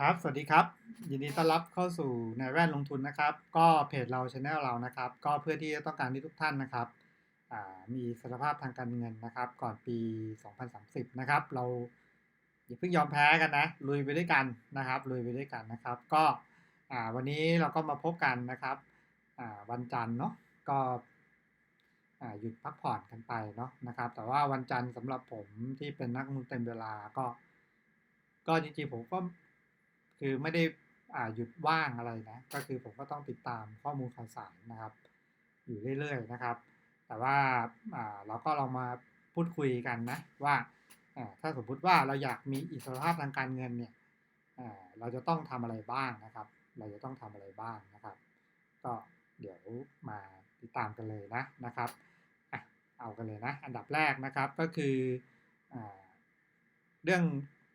ครับ สวัสดีครับ ยินดีต้อนรับเข้าสู่ในแว่นลงทุนนะครับ ก็เพจเราช anel เรานะครับ ก็เพื่อที่จะต้องการที่ทุกท่านนะครับมีสรภาพทางการเงินนะครับ ก่อนปี 2030 นะครับ เราอย่าเพิ่งยอมแพ้กันนะ ลุยไปด้วยกันนะครับ ลุยไปด้วยกันนะครับ ก็วันนี้เราก็มาพบกันนะครับวันจันทร์เนาะ ก็หยุดพักผ่อนกันไปเนาะนะครับ แต่ว่าวันจันทร์สำหรับผมที่เป็นนักลงทุนเต็มเวลาก็ ก็จริงๆผมก็ คือไม่ได้อ่าหยุดว่างอะไรนะ ก็คือผมก็ต้องติดตามข้อมูลข่าวสารนะครับ อยู่เรื่อยๆนะครับ แต่ว่าอ่าเราก็ลองมาพูดคุยกันนะว่าอ่าถ้าสมมติว่าเราอยากมีอิสรภาพทางการเงินเนี่ยอ่าเราจะต้องทำอะไรบ้างนะครับ เราจะต้องทำอะไรบ้างนะครับ ก็เดี๋ยวมาติดตามกันเลยนะนะครับอะเอากันเลยนะ อันดับแรกนะครับก็คืออ่าเรื่อง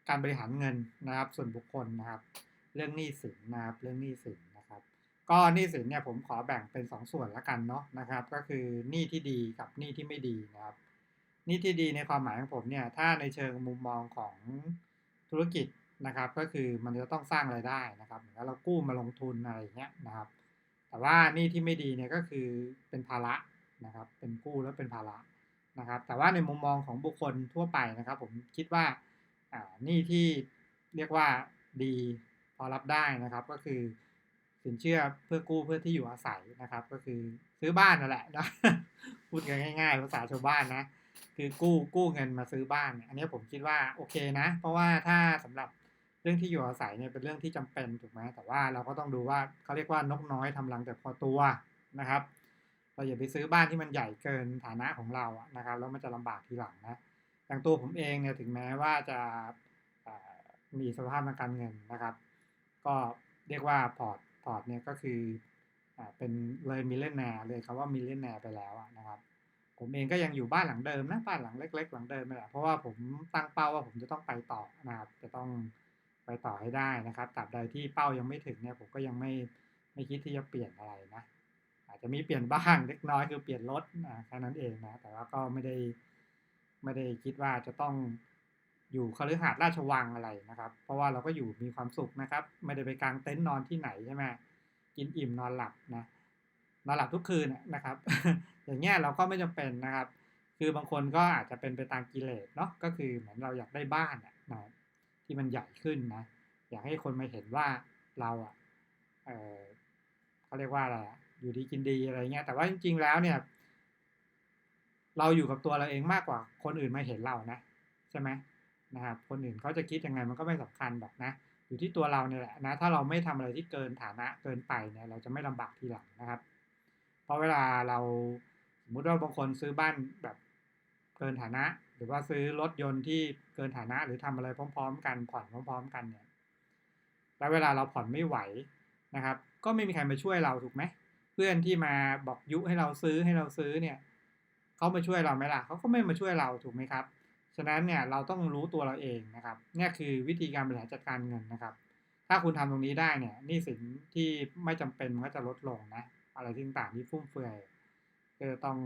การบริหารเงินนะครับ ส่วนบุคคลนะครับ เรื่องหนี้สินนะครับเรื่องหนี้สินนะครับ ก็หนี้สินเนี่ยผมขอแบ่งเป็น 2 ส่วนละกันเนาะนะครับ ก็คือหนี้ที่ดีกับหนี้ที่ไม่ดีนะครับหนี้ที่ดีในความหมายของผมเนี่ยถ้าในเชิงมุมมองของธุรกิจนะครับ ก็คือมันจะต้องสร้างรายได้นะครับเหมือนเรากู้มาลงทุนอะไรอย่างเงี้ยนะครับ แต่ว่าหนี้ที่ไม่ดีเนี่ยก็คือเป็นภาระนะครับ เป็นกู้แล้วเป็นภาระนะครับ แต่ว่าในมุมมองของบุคคลทั่วไปนะครับ ผมคิดว่า หนี้ที่เรียกว่าดีพอรับได้นะครับ ก็คือสินเชื่อเพื่อกู้เพื่อที่อยู่อาศัยนะครับ ก็คือซื้อบ้านนั่นแหละนะพูดกันง่าย ๆ ภาษาชาวบ้านนะ คือกู้กู้เงินมาซื้อบ้าน อันนี้ผมคิดว่าโอเคนะ เพราะว่าถ้าสำหรับเรื่องที่อยู่อาศัยเนี่ยเป็นเรื่องที่จำเป็นถูกไหมแต่ว่าเราก็ต้องดูว่าเขาเรียกว่านกน้อยทำรังแต่พอตัวนะครับเราอย่าไปซื้อบ้านที่มันใหญ่เกินฐานะของเราอะนะครับแล้วมันจะลำบากทีหลังนะ อย่างตัวผมเองเนี่ยถึงแม้ว่าจะมีสภาพทางการเงินนะครับ ก็เรียกว่าพอร์ตพอร์ตเนี่ยก็คืออเป็นเลยมิเลนแนร์เลยคำว่ามิเลนแนร์ไปแล้วนะครับ ผมเองก็ยังอยู่บ้านหลังเดิมนะบ้านหลังเล็ก ๆ หลังเดิมนี่แหละเพราะว่าผมตั้งเป้าว่าผมจะต้องไปต่อนะครับ จะต้องไปต่อให้ได้นะครับตราบใดที่เป้ายังไม่ถึงเนี่ยผมก็ยังไม่ไม่คิดที่จะเปลี่ยนอะไรนะอาจจะมีเปลี่ยนบ้างเล็กน้อยคือเปลี่ยนรถนะแค่นั้นเองนะแต่ว่าก็ไม่ได้ ไม่ได้คิดว่าจะต้องอยู่คฤหาสน์ราชวังอะไรนะครับ เพราะว่าเราก็อยู่มีความสุขนะครับ ไม่ได้ไปกางเต็นท์นอนที่ไหนใช่ไหมกินอิ่มนอนหลับนะนอนหลับทุกคืนนะครับ อย่างเงี้ยเราก็ไม่จำเป็นนะครับ คือบางคนก็อาจจะเป็นไปตามกิเลสเนาะก็คือเหมือนเราอยากได้บ้านนะที่มันใหญ่ขึ้นนะอยากให้คนมาเห็นว่าเราอะเออเขาเรียกว่าอะไรอยู่ดีกินดีอะไรเงี้ยแต่ว่าจริงๆแล้วเนี่ย เราอยู่กับตัวเราเองมากกว่า คนอื่นมาเห็นเรานะใช่ไหมนะครับคนอื่นเขาจะคิดยังไงมันก็ไม่สำคัญหรอกนะ อยู่ที่ตัวเราเนี่ยแหละนะถ้าเราไม่ทำอะไรที่เกินฐานะเกินไปเนี่ยเราจะไม่ลำบากทีหลังนะครับ เพราะเวลาเราสมมติว่าบางคนซื้อบ้านแบบเกินฐานะ หรือว่าซื้อรถยนต์ที่เกินฐานะหรือทำอะไรพร้อม ๆ กันผ่อนพร้อม ๆ กันเนี่ยแล้วเวลาเราผ่อนไม่ไหวนะครับ ก็ไม่มีใครมาช่วยเราถูกไหมเพื่อนที่มาบอกยุให้เราซื้อให้เราซื้อเนี่ย เขามาช่วยเราไหมล่ะเขาก็ไม่มาช่วยเราถูกไหมครับ ฉะนั้นเนี่ยเราต้องรู้ตัวเราเองนะครับนี่คือวิธีการบริหารจัดการเงินนะครับ ถ้าคุณทำตรงนี้ได้เนี่ยหนี้สินที่ไม่จำเป็นมันก็จะลดลงนะอะไรต่างๆที่ฟุ่มเฟือยก็จะต้อง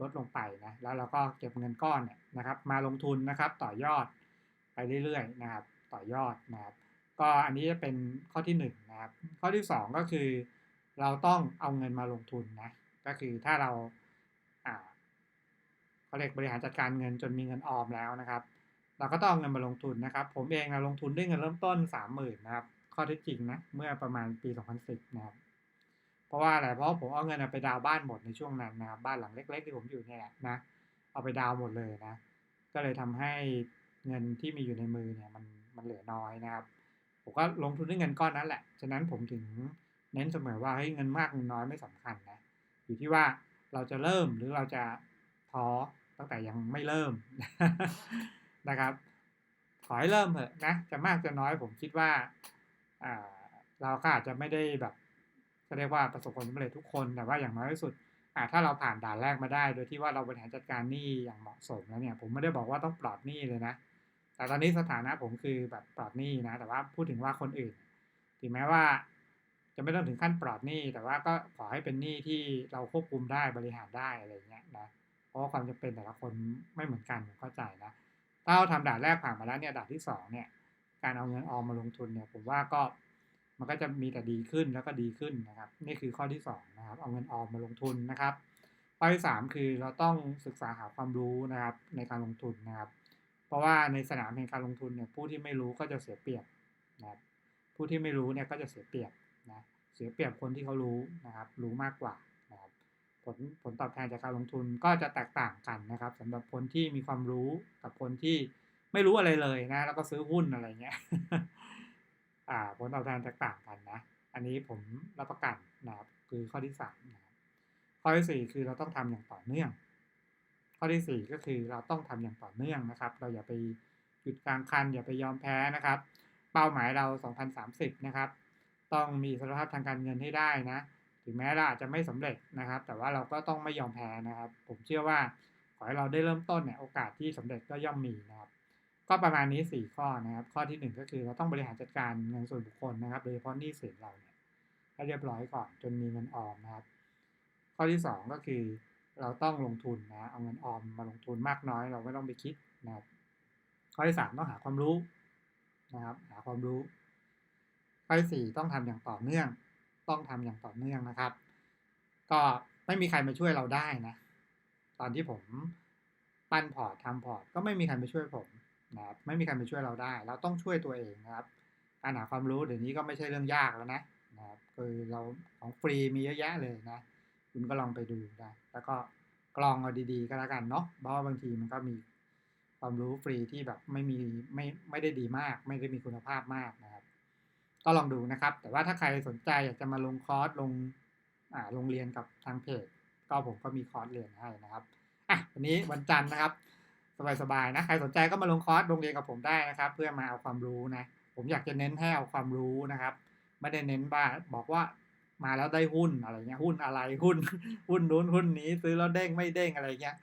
ลดลงไปนะแล้วเราก็เก็บเงินก้อนเนี่ยนะครับ มาลงทุนนะครับต่อยอดไปเรื่อยๆนะครับ ต่อยอดนะครับ ก็อันนี้จะเป็นข้อที่1นงนะครับ ข้อที่ 2 ก็คือ เราต้องเอาเงินมาลงทุนนะก็คือถ้าเรา เขาเรียกบริหารจัดการเงินจนมีเงินออมแล้วนะครับ เราก็ต้องเอาเงินมาลงทุนนะครับ ผมเองนะลงทุนด้วยเงินเริ่มต้น 30,000นะครับข้อเท็จจริงนะเมื่อประมาณปี 2010นะครับเพราะว่าอะไรเพราะผมเอาเงินไปดาวบ้านหมดในช่วงนั้นนะครับบ้านหลังเล็ก ๆ ที่ผมอยู่เนี่ยนะเอาไปดาวหมดเลยนะก็เลยทำให้เงินที่มีอยู่ในมือเนี่ยมันมันเหลือน้อยนะครับ ผมก็ลงทุนด้วยเงินก้อนนั้นแหละฉะนั้นผมถึงเน้นเสมอว่าเฮ้ยเงินมากเงินน้อยไม่สำคัญนะอยู่ที่ว่าเราจะเริ่มหรือเราจะท้อ ตั้งแต่ยังไม่เริ่มนะครับขอให้เริ่มเถอะนะจะมากจะน้อยผมคิดว่าเราก็อาจจะไม่ได้แบบก็เรียกว่าประสบความสำเร็จทุกคนแต่ว่าอย่างน้อยที่สุดถ้าเราผ่านด่านแรกมาได้ โดยที่ว่าเราบริหารจัดการหนี้อย่างเหมาะสมแล้วเนี่ย ผมไม่ได้บอกว่าต้องปลอดหนี้เลยนะ แต่ตอนนี้สถานะผมคือแบบปลอดหนี้นะ แต่ว่าพูดถึงว่าคนอื่น ถึงแม้ว่า จะไม่ต้องถึงขั้นปลอดหนี้ แต่ว่าก็ขอให้เป็นหนี้ที่เราควบคุมได้บริหารได้อะไรเงี้ยนะ เพราะความจำเป็นแต่ละคนไม่เหมือนกันผมเข้าใจนะถ้าเราทำด่านแรกผ่านมาแล้วเนี่ยด่านที่2เนี่ยการเอาเงินออมมาลงทุนเนี่ยผมว่าก็มันก็จะมีแต่ดีขึ้นแล้วก็ดีขึ้นนะครับ นี่คือข้อที่สองนะครับเอาเงินออมมาลงทุนนะครับข้อที่สามคือเราต้องศึกษาหาความรู้นะครับในการลงทุนนะครับ เพราะว่าในสนามแห่งการลงทุนเนี่ยผู้ที่ไม่รู้ก็จะเสียเปรียบนะครับผู้ที่ไม่รู้เนี่ยก็จะเสียเปรียบนะเสียเปรียบคนที่เขารู้นะครับ รู้มากกว่า ผลผลตอบแทนจากการลงทุนก็จะแตกต่างกันนะครับสำหรับคนที่มีความรู้กับคนที่ไม่รู้อะไรเลยนะ แล้วก็ซื้อหุ้นอะไรเงี้ยอ่าผลตอบแทนแตกต่างกันนะ อันนี้ผมรับประกันนะครับคือข้อที่สามนะครับข้อที่สี่คือเราต้องทำอย่างต่อเนื่อง ข้อที่สี่ก็คือเราต้องทำอย่างต่อเนื่องนะครับ เราอย่าไปหยุดกลางคัน อย่าไปยอมแพ้นะครับ เป้าหมายเรา 2030 นะครับ ต้องมีสภาพทางการเงินให้ได้นะ ถึงแม้เราอาจจะไม่สำเร็จนะครับ แต่ว่าเราก็ต้องไม่ยอมแพ้นะครับ ผมเชื่อว่าขอให้เราได้เริ่มต้นเนี่ยโอกาสที่สำเร็จก็ย่อมมีนะครับ ก็ประมาณนี้ 4 ข้อนะครับ ข้อที่ 1 ก็คือเราต้องบริหารจัดการเงินส่วนบุคคลนะครับโดยเฉพาะหนี้สินเราเนี่ยให้เรียบร้อยก่อนจนมีเงินออมนะครับ ข้อที่ 2 ก็คือเราต้องลงทุนนะเอาเงินออมมาลงทุนมากน้อย เราไม่ต้องไปคิดนะครับ ข้อที่ 3 ต้องหาความรู้นะครับ หาความรู้ ข้อที่ 4 ต้องทำอย่างต่อเนื่อง ต้องทำอย่างต่อเนื่องนะครับ ก็ไม่มีใครมาช่วยเราได้นะ ตอนที่ผมปั้นพอร์ตทำพอร์ตก็ไม่มีใครมาช่วยผมนะครับไม่มีใครมาช่วยเราได้ เราต้องช่วยตัวเองนะครับการหาความรู้เดี๋ยวนี้ก็ไม่ใช่เรื่องยากแล้วนะนะครับคือเราของฟรีมีเยอะแยะเลยนะ คุณก็ลองไปดูได้แล้วก็กรองเอาดีๆ ก็แล้วกันเนาะเพราะาบางทีมันก็มีความรู้ฟรีที่แบบไม่มีไม่ไม่ได้ดีมาก ไม่ได้มีคุณภาพมากนะครับ ก็ลองดูนะครับ แต่ว่าถ้าใครสนใจอยากจะมาลงคอร์สลงอ่าลงเรียนกับทางเพจก็ผมก็มีคอร์สเรียนให้นะครับอะวันนี้วันจันทร์นะครับสบายๆนะใครสนใจก็มาลงคอร์สลงเรียนกับผมได้นะครับ เพื่อมาเอาความรู้นะผมอยากจะเน้นให้เอาความรู้นะครับ ไม่ได้เน้นว่าบอกว่ามาแล้วได้หุ้นอะไรเงี้ยหุ้นอะไรหุ้น หุ้นนู้นหุ้นนี้ซื้อแล้วเด้งไม่เด้งอะไรเงี้ย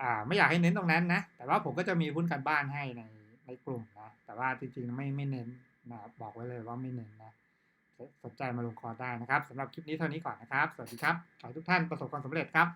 อ่า ไม่อยากให้เน้นตรงนั้นนะ แต่ว่าผมก็จะมีหุ้นการบ้านให้ในในกลุ่มนะแต่ว่าจริงๆไม่ไม่เน้น นะครับบอกไว้เลยว่าไม่เน้นนะสนใจมาลงคอร์สได้นะครับสำหรับคลิปนี้เท่านี้ก่อนนะครับ สวัสดีครับ ขอให้ทุกท่านประสบความสำเร็จครับ